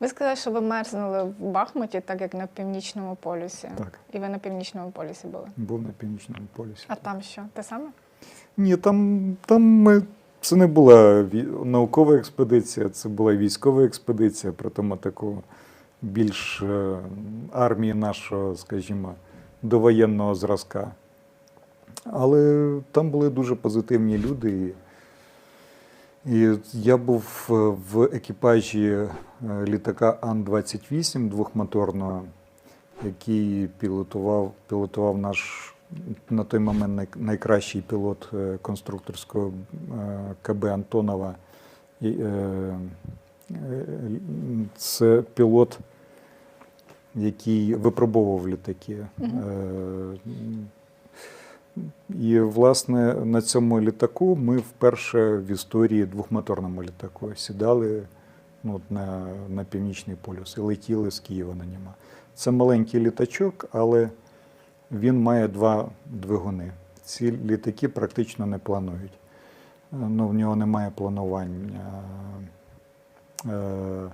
Ви сказали, що ви мерзнули в Бахмуті, так як на північному полюсі. Так. І ви на північному полюсі були. Був на північному полюсі. А там що? Те саме? Ні, там, там ми, це не була наукова експедиція, це була військова експедиція, притому такого більш е, армії нашого, скажімо, довоєнного зразка. Але там були дуже позитивні люди. І, я був е, в екіпажі е, літака Ан-28 двохмоторного, який пілотував, пілотував наш на той момент найкращий пілот е, конструкторського КБ Антонова. Це пілот, який випробовував літаки. Е, І, власне, на цьому літаку ми вперше в історії двохмоторному літаку сідали ну, на, на північний полюс і летіли з Києва на ньому. Це маленький літачок, але він має два двигуни. Ці літаки практично не планують. Ну, в нього немає планування. Е,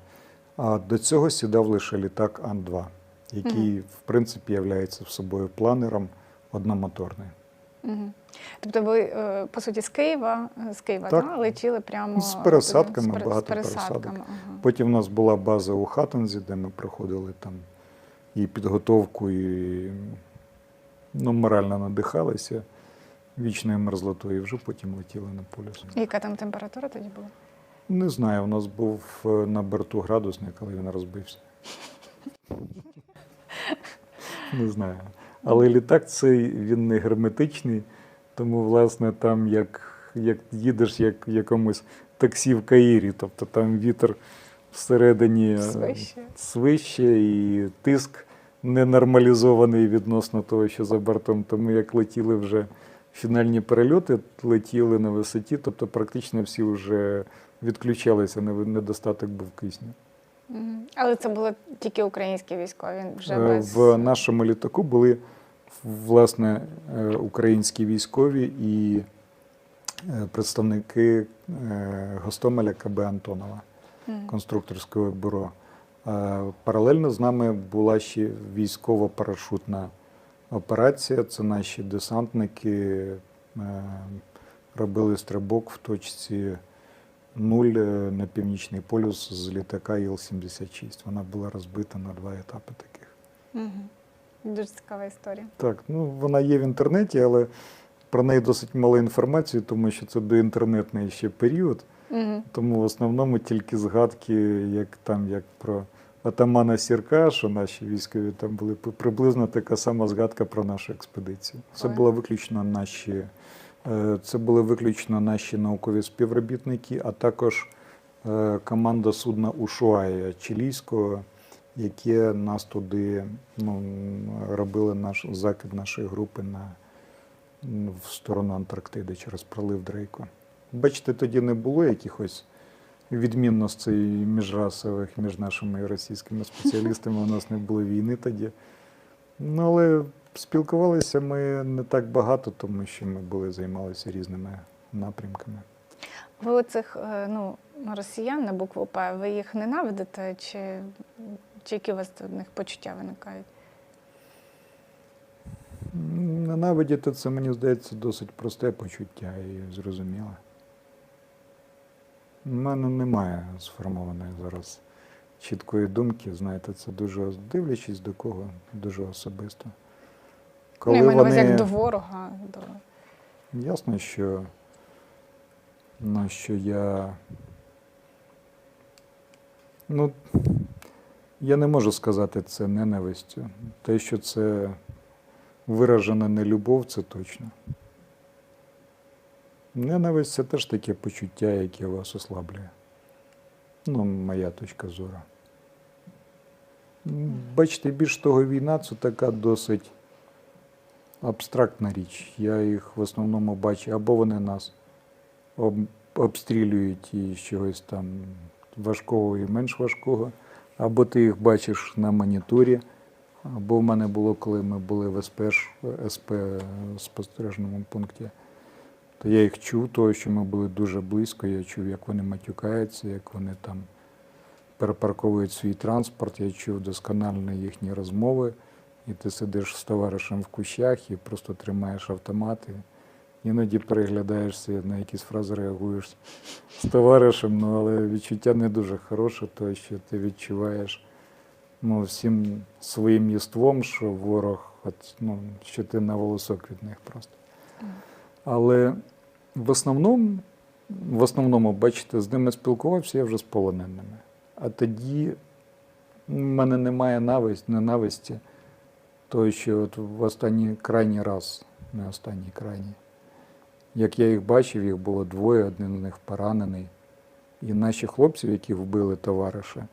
А до цього сідав лише літак Ан-2, який, в принципі, є собою планером одномоторний. Угу. Тобто ви, е, по суті, з Києва, з Києва Так. да, летіли прямо З пересадками, з багато з пересадками. пересадок. Ага. Потім у нас була база у Хатанзі, де ми проходили там і підготовку, і ну, морально надихалися вічною мерзлотою, і вже потім летіли на полюс. Яка там температура тоді була? Не знаю, у нас був е, на борту градусник, але він розбився. Не знаю. Але літак цей він не герметичний, тому, власне, там як, як їдеш як в якомусь таксі в Каїрі, тобто там вітер всередині е, Свище. свище і тиск ненормалізований відносно того, що за бортом. Тому як летіли вже фінальні перельоти, летіли на висоті, тобто практично всі вже відключалися, недостаток був кисню. Але це були тільки українські військові, вже Е, без В нашому літаку були власне е, українські військові і е, представники е, Гостомеля КБ Антонова, конструкторського бюро. Паралельно з нами була ще військово-парашутна операція. Це наші десантники робили стрибок в точці 0 на північний полюс з літака Іл-76. Вона була розбита на два етапи таких. Мгм. Дуже цікава історія. Так, ну вона є в інтернеті, але про неї досить мало інформації, тому що це доінтернетний ще період. Угу. Тому в основному тільки згадки, як там, як про атамана Сірка, що наші військові там були приблизно така сама згадка про нашу експедицію. Це Ой. були виключно наші, е, це були виключно наші наукові співробітники, а також е, команда судна Ушуая чилійського, яке нас туди ну, робили наш закид нашої групи на в сторону Антарктиди через пролив Дрейко. Бачите, тоді не було якихось відмінностей міжрасових між нашими російськими спеціалістами. У нас не було війни тоді. Ну, але спілкувалися ми не так багато, тому що ми були займалися різними напрямками. Ви оцих е, ну, росіян на букву П, ви їх ненавидите, чи, чи які у вас до них почуття виникають? Ненавидіти це, мені здається, досить просте почуття і зрозуміле. У мене немає сформованої зараз чіткої думки. Знаєте, це дуже дивлячись до кого, дуже особисто. ну, я маю на увазі як до ворога. До... Ясно, що, ну, що я. Ну, я не можу сказати це ненавистю. Те, що це виражена нелюбов, це точно. Ненависть це теж таке почуття, яке вас ослаблює. Ну, моя точка зору. Бачите, більш того, війна це така досить абстрактна річ. Я їх в основному бачу, або вони нас обстрілюють і чогось там важкого і менш важкого, або ти їх бачиш на моніторі, або в мене було, коли ми були в СП, СП спостережному пункті. То я їх чув, того, що ми були дуже близько, я чув, як вони матюкаються, як вони там перепарковують свій транспорт. Я чув досконально їхні розмови, і ти сидиш з товаришем в кущах і просто тримаєш автомати. Іноді переглядаєшся, на якісь фрази реагуєш з товаришем, ну, але відчуття не дуже хороше, то що ти відчуваєш ну, всім своїм єством, що ворог, от, ну, що ти на волосок від них просто. Але в основному, в основному, бачите, з ними спілкувався я вже з полоненими. А тоді в мене немає нависть, ненависті, того, що от в останній крайній раз, не останній крайній, як я їх бачив, їх було двоє, один з них поранений. І наші хлопці, яких вбили товариша,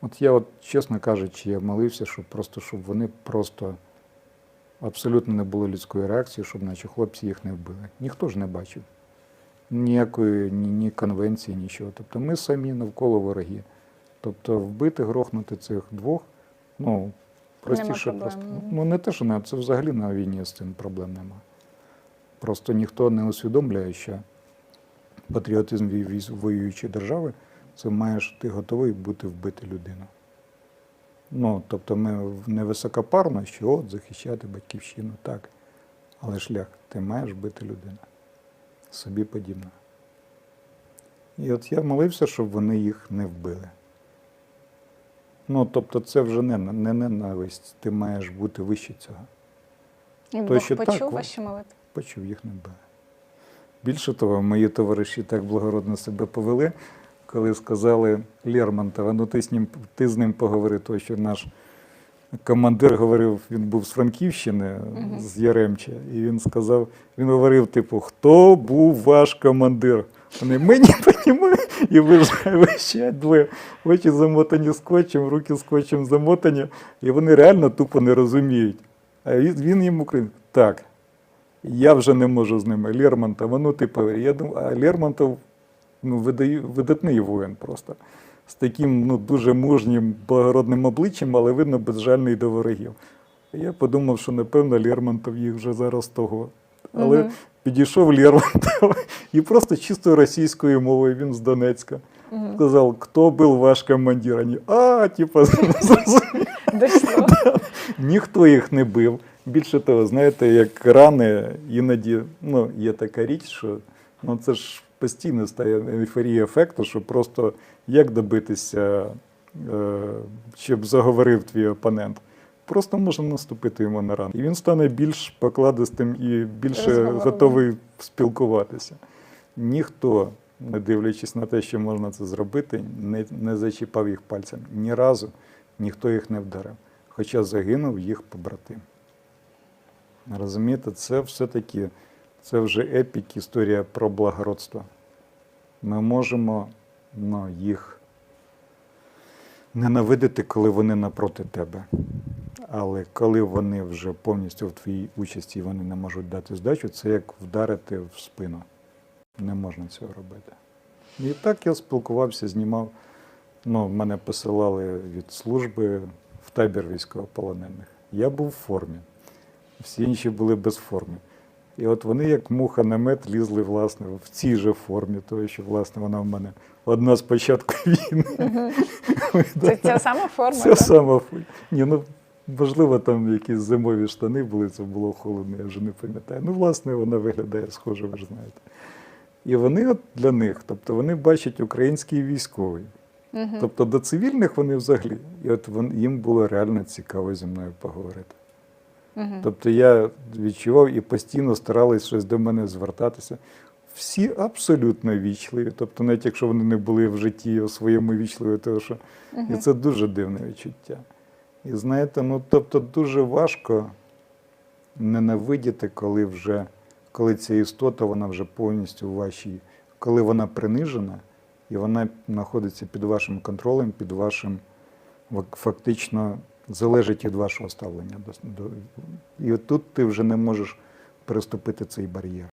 от я, от, чесно кажучи, я молився, щоб просто щоб вони просто абсолютно не було людської реакції, щоб наші хлопці їх не вбили. Ніхто ж не бачив ніякої ні, ні конвенції, нічого. Тобто ми самі навколо вороги. Тобто вбити, грохнути цих двох, ну, простіше просто. Ну не те, що не, це взагалі на війні з цим проблем нема. Просто ніхто не усвідомлює, що патріотизм воюючої держави це маєш ти готовий бути вбити людину. Ну, тобто ми не високопарно, що от захищати батьківщину, так. Але шлях, ти маєш вбити людину. Собі подібно. І от я молився, щоб вони їх не вбили. Ну, тобто, це вже не, не ненависть, ти маєш бути вище цього. І То, Бог що почув ви- ваші молитви? Почув їх не вбили. Більше того, мої товариші так благородно себе повели, коли сказали Лермонтова, ну ти з ним, ти з ним поговори, то що наш командир говорив, він був з Франківщини, Мгм. з Яремча, і він сказав, він говорив, типу, хто був ваш командир? Вони ми не розуміємо, і виїжджають двоє, очі замотані скотчем, руки скотчем замотані, і вони реально тупо не розуміють. А він, він їм український. Так, я вже не можу з ними. Лермонтов, ну типу, я думаю, а Лермонтов ну, видаю, видатний воїн просто. З таким ну, дуже мужнім, благородним обличчям, але видно безжальний до ворогів. Я подумав, що напевно Лермонтов їх вже зараз того. Але Мгм. підійшов Лермонтов і просто чисто російською мовою, він з Донецька. Мгм. Сказав, хто був ваш командир? Вони, а, типу, зрозумів. Ніхто їх не бив. Більше того, знаєте, як рани, іноді ну, є така річ, що ну, це ж постійно стає ейфорія ефекту, що просто як добитися, е, щоб заговорив твій опонент. Просто можна наступити йому на рану. І він стане більш покладистим і більше готовий спілкуватися. Ніхто, не дивлячись на те, що можна це зробити, не, не зачіпав їх пальцем. Ні разу ніхто їх не вдарив. Хоча загинув їх побратим. Розумієте, це все-таки це вже епік, історія про благородство. Ми можемо ну, їх ненавидити, коли вони напроти тебе. Але коли вони вже повністю в твоїй участі вони не можуть дати здачу, це як вдарити в спину. Не можна цього робити. І так я спілкувався, знімав. Ну, мене посилали від служби в табір військовополонених. Я був в формі. Всі інші були без форми. І от вони, як муха на мед, лізли власне в цій же формі, тому що власне вона в мене одна з початку війни. Це ця сама форма? Так? сама Ні, ну можливо, там якісь зимові штани були, це було холодно, я вже не пам'ятаю. Ну, власне, вона виглядає схоже, ви ж знаєте. І вони от для них, тобто вони бачать український військовий. Тобто до цивільних вони взагалі. І от їм було реально цікаво зі мною поговорити. Мгм. Тобто я відчував і постійно старались щось до мене звертатися. Всі абсолютно вічливі. Тобто, навіть якщо вони не були в житті у своєму вічливі, тому що і це дуже дивне відчуття. І знаєте, ну тобто дуже важко ненавидіти, коли вже коли ця істота вона вже повністю у вашій, коли вона принижена, і вона знаходиться під вашим контролем, під вашим фактично залежить від вашого ставлення. І тут ти вже не можеш переступити цей бар'єр.